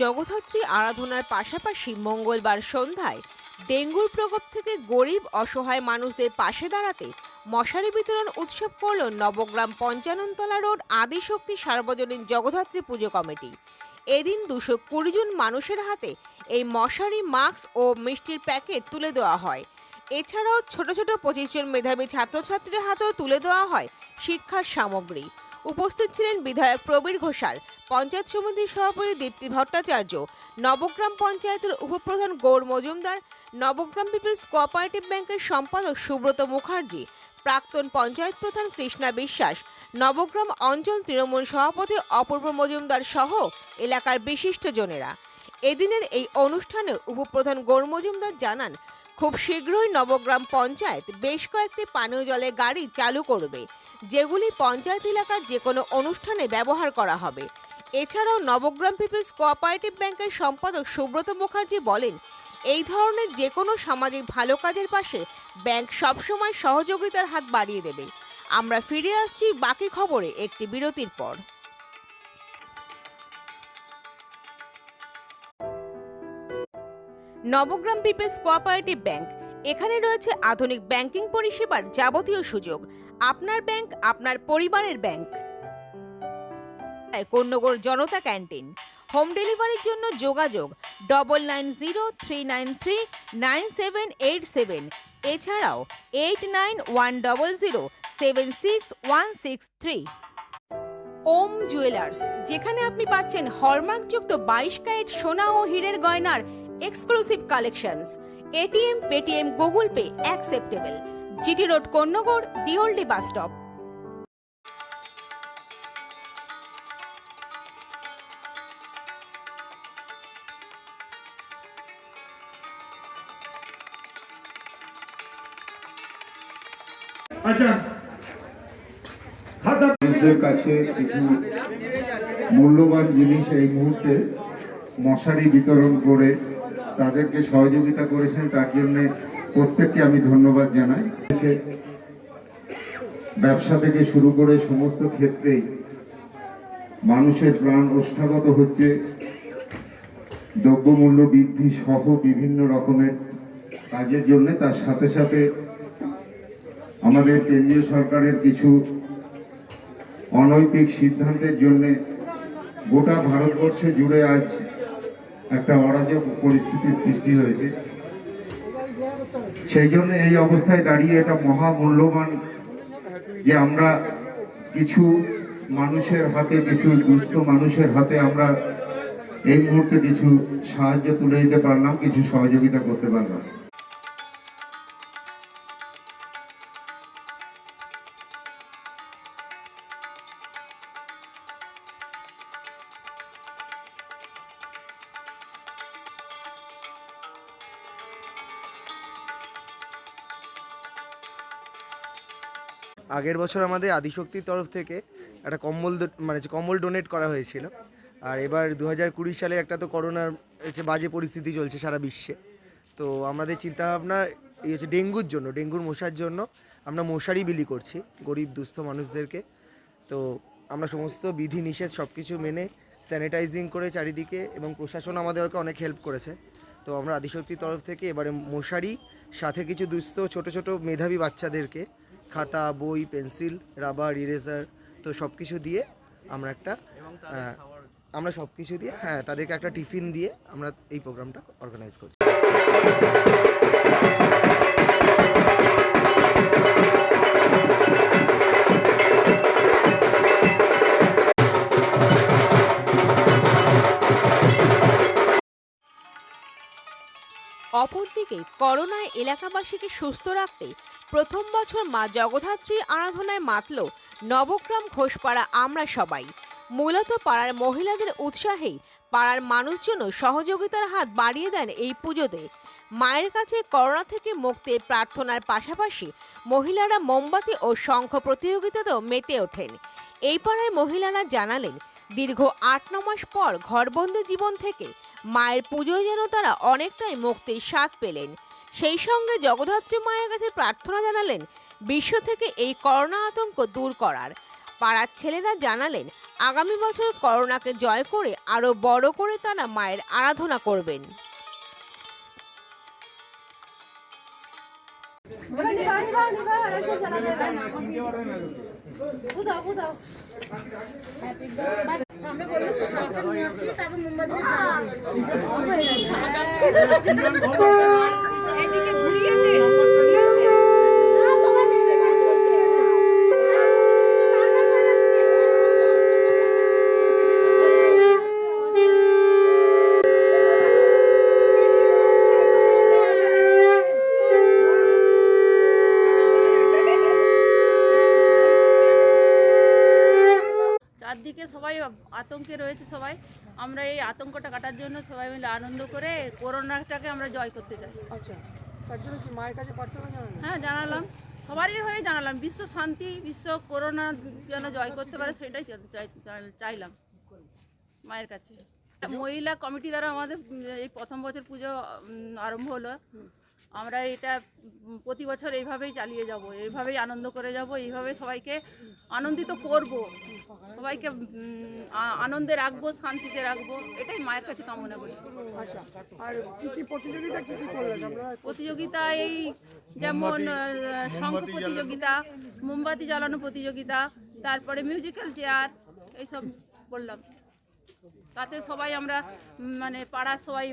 জগদ্ধাত্রী আরাধনার পাশাপাশি মঙ্গলবার সন্ধ্যায় ডেঙ্গুর প্রকোপ থেকে গরিব, অসহায় মানুষদের পাশে দাঁড়াতে মশারি বিতরণ উৎসব করল নবগ্রাম পঞ্চাননতলা রোড আদিশক্তি সার্বজনীন জগদ্ধাত্রী পুজো কমিটি। এদিন দুশো কুড়ি জন মানুষের হাতে এই মশারি, মাস্ক ও মিষ্টির প্যাকেট তুলে দেওয়া হয়। এছাড়াও ছোট ছোট পঁচিশ জন মেধাবী ছাত্রছাত্রীর হাতেও তুলে দেওয়া হয় শিক্ষার সামগ্রী। উপস্থিত ছিলেন বিধায়ক প্রবীর ঘোষাল পঞ্চায়েত সমিতির সভাপতি দীপ্তি ভট্টাচার্য, নবগ্রাম পঞ্চায়েতের উপপ্রধান গৌর মজুমদার, নবগ্রাম পিপলস কোঅপারেটিভ ব্যাংকের সম্পাদক সুব্রত মুখার্জি, প্রাক্তন পঞ্চায়েত প্রধান কৃষ্ণা বিশ্বাস, নবগ্রাম অঞ্চল তৃণমূল সভাপতি অপূর্ব মজুমদার সহ এলাকার বিশিষ্টজনেরা। এদিনের এই অনুষ্ঠানে উপপ্রধান গৌর মজুমদার জানান, খুব শীঘ্রই নবগ্রাম পঞ্চায়েত বেশ কয়েকটি পানীয় জলের গাড়ি চালু করবে, যেগুলি পঞ্চায়েত এলাকার যে কোনো অনুষ্ঠানে ব্যবহার করা হবে। এছাড়াও নবগ্রাম পিপলস কোঅপারেটিভ ব্যাংকের সম্পাদক সুব্রত মুখার্জি বলেন, এই ধরনের যে কোনো সামাজিক ভালো কাজের পাশে ব্যাংক সবসময় সহযোগিতার হাত বাড়িয়ে দেবে। আমরা ফিরে আসছি বাকি খবরে একটি বিরতির পর। নবগ্রাম পিপলস কোঅপারেটিভ ব্যাংক, এখানে রয়েছে আধুনিক ব্যাংকিং পরিষেবার যাবতীয় সুযোগ। আপনার ব্যাংক, আপনার পরিবারের bank. Konnagar Janata canteen. Home ডেলিভারির জন্য যোগাযোগ double nine zero three nine three nine seven eight seven এছাড়াও eight nine one double zero seven six one six three Om jewellers, যেখানে আপনি পাচ্ছেন হলমার্কযুক্ত বাইশ ক্যারেট সোনা ও হীরের গয়নার exclusive collections ATM, Paytm, Google pay acceptable GT road, Konnagar দিওল্ডি bus stop. আচ্ছা। মানুষদের কাছে কিছু মূল্যবান জিনিস এই মুহূর্তে মশারি বিতরণ করে তাদেরকে সহযোগিতা করেছেন, তার জন্য প্রত্যেককে আমি ধন্যবাদ জানাই। ব্যবসা থেকে শুরু করে সমস্ত ক্ষেত্রেই মানুষের প্রাণ ওষ্ঠাগত হচ্ছে। দ্রব্যমূল্য বৃদ্ধি সহ বিভিন্ন রকমের কাজের জন্য, তার সাথে সাথে আমাদের কেন্দ্রীয় সরকারের কিছু অনৈতিক সিদ্ধান্তের জন্য গোটা ভারতবর্ষে জুড়ে আজ একটা অরাজক পরিস্থিতির সৃষ্টি হয়েছে। সেই জন্য এই অবস্থায় দাঁড়িয়ে এটা মহামূল্যবান যে আমরা কিছু মানুষের হাতে, কিছু দুস্থ মানুষের হাতে আমরা এই মুহূর্তে কিছু সাহায্য তুলে দিতে পারলাম, কিছু সহযোগিতা করতে পারলাম। আগের বছর আমাদের আদিশক্তির তরফ থেকে একটা কম্বল মানে কম্বল ডোনেট করা হয়েছিল। আর এবার দু হাজার কুড়ি সালে একটা তো করোনার হচ্ছে বাজে পরিস্থিতি চলছে সারা বিশ্বে। তো আমাদের চিন্তাভাবনা এই হচ্ছে ডেঙ্গুর জন্য, ডেঙ্গুর মশার জন্য আমরা মশারি বিলি করছি গরিব, দুস্থ মানুষদেরকে। তো আমরা সমস্ত বিধি নিষেধ সব কিছু মেনে স্যানিটাইজিং করে চারিদিকে এবং প্রশাসন আমাদেরকে অনেক হেল্প করেছে। তো আমরা আদিশক্তির তরফ থেকে এবারে মশারি, সাথে কিছু দুস্থ, ছোট ছোট মেধাবী বাচ্চাদেরকে খাতা বই পেন্সিল রাবার ইরেজার তো সব কিছু দিয়ে আমরা একটা আমরা সব কিছু দিয়ে হ্যাঁ তাদেরকে একটা টিফিন দিয়ে আমরা এই প্রোগ্রামটা অর্গানাইজ করছি। অপরদিকে করোনায় এলাকাবাসীকে সুস্থ রাখতে প্রথম বছর মা জগদ্ধাত্রী আরাধনায় মাতল নবগ্রাম ঘোষপাড়া আমরা সবাই। মূলত পাড়ার মহিলাদের উৎসাহেই পাড়ার মানুষজন সহযোগিতার হাত বাড়িয়ে দেন এই পুজোতে। মায়ের কাছে করোনা থেকে মুক্তির প্রার্থনার পাশাপাশি মহিলারা মোমবাতি ও শঙ্খ প্রতিযোগিতাতেও মেতে ওঠেন। এই পাড়ায় মহিলারা জানালেন, দীর্ঘ আট ন মাস পর ঘরবন্দি জীবন থেকে মায়ের পুজোয় যেন তারা অনেকটাই মুক্তির স্বাদ পেলেন। সেই সঙ্গে জগদ্ধাত্রী মায়ের কাছে প্রার্থনা জানালেন, বিশ্ব থেকে এই করোনা আতঙ্ক দূর করার। পাড়ার ছেলেরা জানালেন, আগামী বছর করোনাকে জয় করে আরও বড় করে তারা মায়ের আরাধনা করবেন। নিবা নিবা নিবা আমরা বললাম তারপর মোমবাতি চারদিকে সবাই আতঙ্কে রয়েছে সবাই। আমরা এই আতঙ্কটা কাটার জন্য সবাই মিলে আনন্দ করে করোনাটাকে আমরা জয় করতে চাই। আচ্ছা তার জন্য কি মায়ের কাছে প্রার্থনা জানালেন? হ্যাঁ জানালাম। সবারই হয়ে জানালাম বিশ্ব শান্তি বিশ্ব করোনা যেন জয় করতে পারে সেটাই চাই- চাই- চাইলাম মায়ের কাছে। মহিলা কমিটি দ্বারা আমাদের এই প্রথম বছর পুজো আরম্ভ হলো। আমরা এটা প্রতি বছর এইভাবেই চালিয়ে যাব এইভাবেই আনন্দ করে যাব এইভাবে সবাইকে আনন্দিত করব। সবাইকে আনন্দে রাখব শান্তিতে রাখব এটাই মায়ের কাছে কামনা করি। আচ্ছা আর কি কি প্রতিযোগিতা এই যেমন শঙ্খ প্রতিযোগিতা মোমবাতি জ্বালানো প্রতিযোগিতা তারপরে মিউজিক্যাল চেয়ার এইসব বললাম। তাতে সবাই আমরা মানে পাড়ার সবাই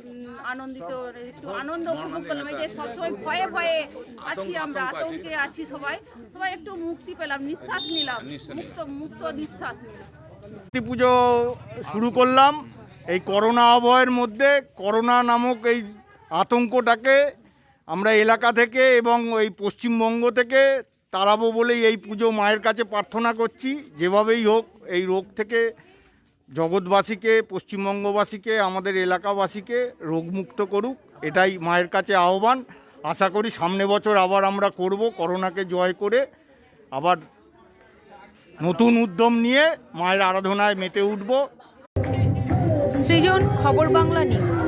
আনন্দিত একটু আনন্দ উপভোগ করলাম। এই যে সবসময় ভয়ে ভয়ে আছি আমরা আতঙ্কে আছি সবাই। সবাই একটু মুক্তি পেলাম নিঃশ্বাস নিলাম। মুক্ত মুক্ত নিঃশ্বাস নিলাম। পুজো শুরু করলাম। এই করোনা আবহের মধ্যে করোনা নামক এই আতঙ্কটাকে আমরা এলাকা থেকে এবং এই পশ্চিমবঙ্গ থেকে তাড়াবো বলেই এই পুজো মায়ের কাছে প্রার্থনা করছি। যেভাবেই হোক এই রোগ থেকে জগৎবাসীকে, পশ্চিমবঙ্গবাসীকে, আমাদের এলাকাবাসীকে রোগমুক্ত করুক, এটাই মায়ের কাছে আহ্বান। আশা করি সামনে বছর আবার আমরা করব, করোনাকে জয় করে আবার নতুন উদ্যম নিয়ে মায়ের আরাধনায় মেতে উঠব। সৃজন, খবর বাংলা নিউজ।